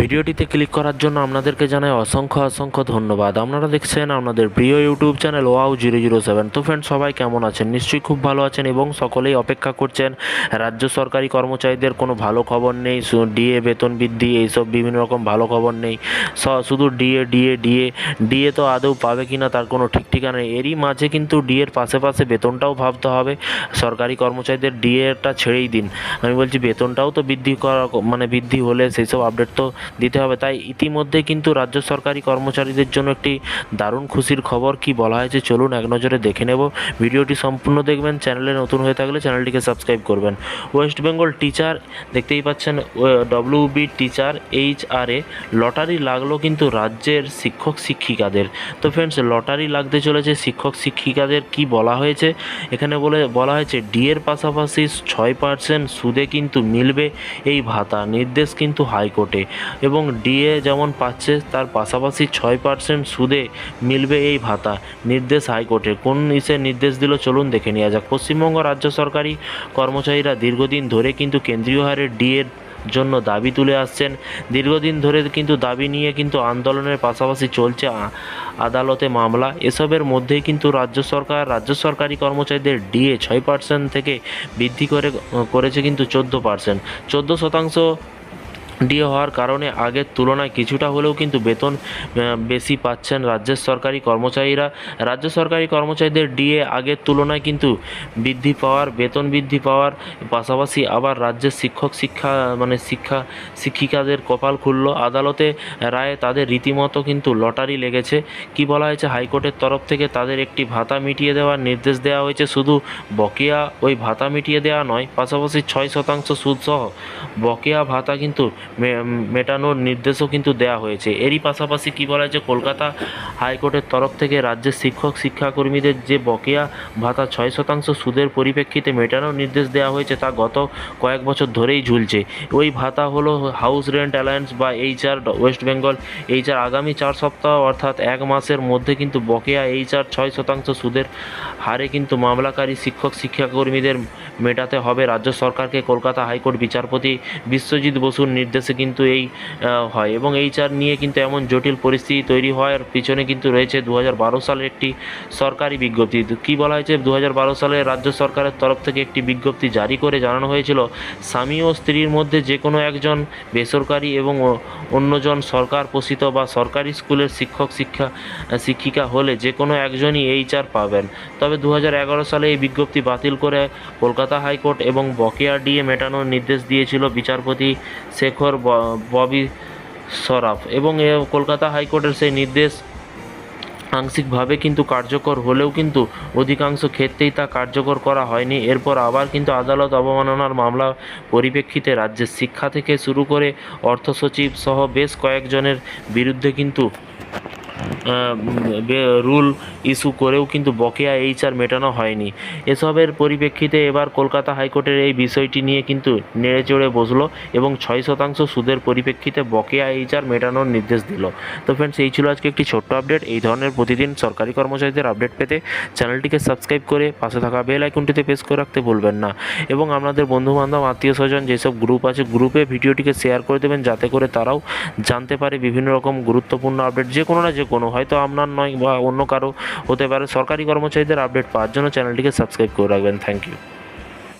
ভিডিওটিতে ক্লিক করার জন্য আপনাদেরকে জানাই অসংখ্য অসংখ্য ধন্যবাদ। আপনারা দেখছেন আপনাদের প্রিয় YouTube channel wow zero zero seven. তো ফ্রেন্ড সবাই কেমন আছেন? নিশ্চয়ই খুব ভালো আছেন এবং সকলেই অপেক্ষা করছেন, রাজ্য সরকারি কর্মচারীদের কোনো ভালো খবর নেই ডিএ বেতন বৃদ্ধি, এইসব বিভিন্ন রকম ভালো খবর নেই। শুধু ডিএ ডিএ ডিএ ডিএ তো আদৌ পাবে কি না তার কোনো ঠিক ঠিকানা নেই। এরই মাঝে কিন্তু ডিএর পাশে পাশে বেতনটাও ভাবতে হবে। সরকারি কর্মচারীদের ডিএটা ছেড়েই দিন। আমি বলছি, বেতনটাও তো বৃদ্ধি করা মানে বৃদ্ধি হলে সেই সব আপডেট তো দিতে হবে। তাই ইতিমধ্যে কিন্তু রাজ্য সরকারি কর্মচারীদের জন্য একটি দারুণ খুশির খবর কি বলা হয়েছে চলুন এক নজরে দেখে নেব। ভিডিওটি সম্পূর্ণ দেখবেন, চ্যানেলে নতুন হয়ে থাকলে চ্যানেলটিকে সাবস্ক্রাইব করবেন। ওয়েস্ট বেঙ্গল টিচার, দেখতেই পাচ্ছেন WB teacher H R A, lottery লাগল কিন্তু রাজ্যের শিক্ষক শিক্ষিকাদের। তো ফ্রেন্ডস লটারি লাগতে চলেছে শিক্ষক শিক্ষিকাদের কি বলা হয়েছে? এখানে বলে, বলা হয়েছে ডিএর পাশাপাশি ছয় পার্সেন্ট সুদে কিন্তু মিলবে এই ভাতা। নির্দেশ কিন্তু হাইকোর্টে। এবং ডিএ যেমন পাচ্ছে, তার পাশাপাশি ছয় পার্সেন্ট সুদে মিলবে এই ভাতা নির্দেশ হাইকোর্টে। কোন ইসে নির্দেশ দিল? চলুন দেখে নেওয়া যাক। পশ্চিমবঙ্গ রাজ্য সরকারি কর্মচারীরা দীর্ঘদিন ধরে কিন্তু কেন্দ্রীয় হারে ডিএর জন্য দাবি তুলে আসছেন। দীর্ঘদিন ধরে কিন্তু দাবি নিয়ে কিন্তু আন্দোলনের পাশাপাশি চলছে আদালতে মামলা। এসবের মধ্যেই কিন্তু রাজ্য সরকার, রাজ্য সরকারি কর্মচারীদের ডিএ ছয় পার্সেন্ট থেকে বৃদ্ধি করে, করেছে কিন্তু চোদ্দ পার্সেন্ট চোদ্দ শতাংশ ডিএ হওয়ার কারণে আগের তুলনায় কিছুটা হলেও কিন্তু বেতন বেশি পাচ্ছেন রাজ্যের সরকারি কর্মচারীরা। রাজ্য সরকারি কর্মচারীদের ডিএ আগের তুলনায় কিন্তু বৃদ্ধি পাওয়ার, বেতন বৃদ্ধি পাওয়ার পাশাপাশি আবার রাজ্যের শিক্ষক শিক্ষা মানে শিক্ষা শিক্ষিকাদের কপাল খুলল। আদালতে রায়ে তাদের রীতিমতো কিন্তু লটারি লেগেছে। কি বলা হয়েছে? হাইকোর্টের তরফ থেকে তাদের একটি ভাতা মিটিয়ে দেওয়ার নির্দেশ দেওয়া হয়েছে। শুধু বকেয়া ওই ভাতা মিটিয়ে দেওয়া নয়, পাশাপাশি ছয় শতাংশ সুদসহ বকেয়া ভাতা কিন্তু মেটানোর নির্দেশও কিন্তু দেওয়া হয়েছে। এরই পাশাপাশি কি বলা হয়েছে কলকাতা হাইকোর্টের তরফ থেকে রাজ্যের শিক্ষক, শিক্ষাকর্মীদের যে বকেয়া ভাতা ছয় শতাংশ সুদের পরিপ্রেক্ষিতে মেটানোর নির্দেশ দেওয়া হয়েছে, তা গত কয়েক বছর ধরেই ঝুলছে। ওই ভাতা হলো হাউস রেন্ট অ্যালায়েন্স বা এইচআর, ওয়েস্ট বেঙ্গল এইচআর। আগামী চার সপ্তাহ অর্থাৎ এক মাসের মধ্যে কিন্তু বকেয়া এইচআর ছয় শতাংশ সুদের হারে কিন্তু মামলাকারী শিক্ষক, শিক্ষাকর্মীদের মেটাতে হবে। রাজ্য সরকারকে কলকাতা হাইকোর্ট বিচারপতি বিশ্বজিৎ বসুর নির্দেশে কিন্তু এই হয়। এবং এই চার নিয়ে কিন্তু এমন জটিল পরিস্থিতি তৈরি হওয়ার পিছনে কিন্তু রয়েছে দু হাজার সালের একটি সরকারি বিজ্ঞপ্তি। কী বলা হয়েছে? দু হাজার বারো সালে রাজ্য সরকারের তরফ থেকে একটি বিজ্ঞপ্তি জারি করে জানানো হয়েছিল, স্বামী ও স্ত্রীর মধ্যে যে কোনো একজন বেসরকারি এবং অন্যজন সরকার পোষিত বা সরকারি স্কুলের শিক্ষক, শিক্ষা, শিক্ষিকা হলে যে কোনো একজনই এই চার পাবেন। তবে দু হাজার এগারো সালে এই বিজ্ঞপ্তি বাতিল করে কলকাতা হাইকোর্ট এবং বকেয়া ডিএ মেটানোর নির্দেশ দিয়েছিল বিচারপতি শেখর ব- ববি সরাফ এবং কলকাতা হাইকোর্টের সেই নির্দেশ আংশিকভাবে কিন্তু কার্যকর হলেও কিন্তু অধিকাংশ ক্ষেত্রেই তা কার্যকর করা হয়নি। এরপর আবার কিন্তু আদালত অবমাননার মামলা পরিপ্রেক্ষিতে রাজ্যের শিক্ষা থেকে শুরু করে অর্থ সচিব সহ বেশ কয়েকজনের বিরুদ্ধে কিন্তু রুল ইস্যু করেও কিন্তু বকেয়া এইচআর মেটানো হয়নি। এসবের পরিপ্রেক্ষিতে এবার কলকাতা হাইকোর্টের এই বিষয়টি নিয়ে কিন্তু নেড়ে চড়ে বসল এবং ছয় শতাংশ সুদের পরিপ্রেক্ষিতে বকেয়া এইচআর মেটানোর নির্দেশ দিল। তো ফ্রেন্ডস এই ছিল আজকে একটি ছোট্ট আপডেট এই ধরনের প্রতিদিন সরকারি কর্মচারীদের আপডেট পেতে চ্যানেলটিকে সাবস্ক্রাইব করে পাশে থাকা বেল আইকনটিতে প্রেস করে রাখতে ভুলবেন না। এবং আপনাদের বন্ধুবান্ধব, আত্মীয় স্বজন যেসব গ্রুপ আছে গ্রুপে ভিডিওটিকে শেয়ার করে দেবেন যাতে করে তারাও জানতে পারে বিভিন্ন রকম গুরুত্বপূর্ণ আপডেট যে কোনো না যে কোনো, হয়তো আপনার নয় বা অন্য কারও হতে পারে। সরকারি কর্মচারীদের আপডেট পাওয়ার জন্য চ্যানেলটিকে সাবস্ক্রাইব করে রাখবেন। Thank you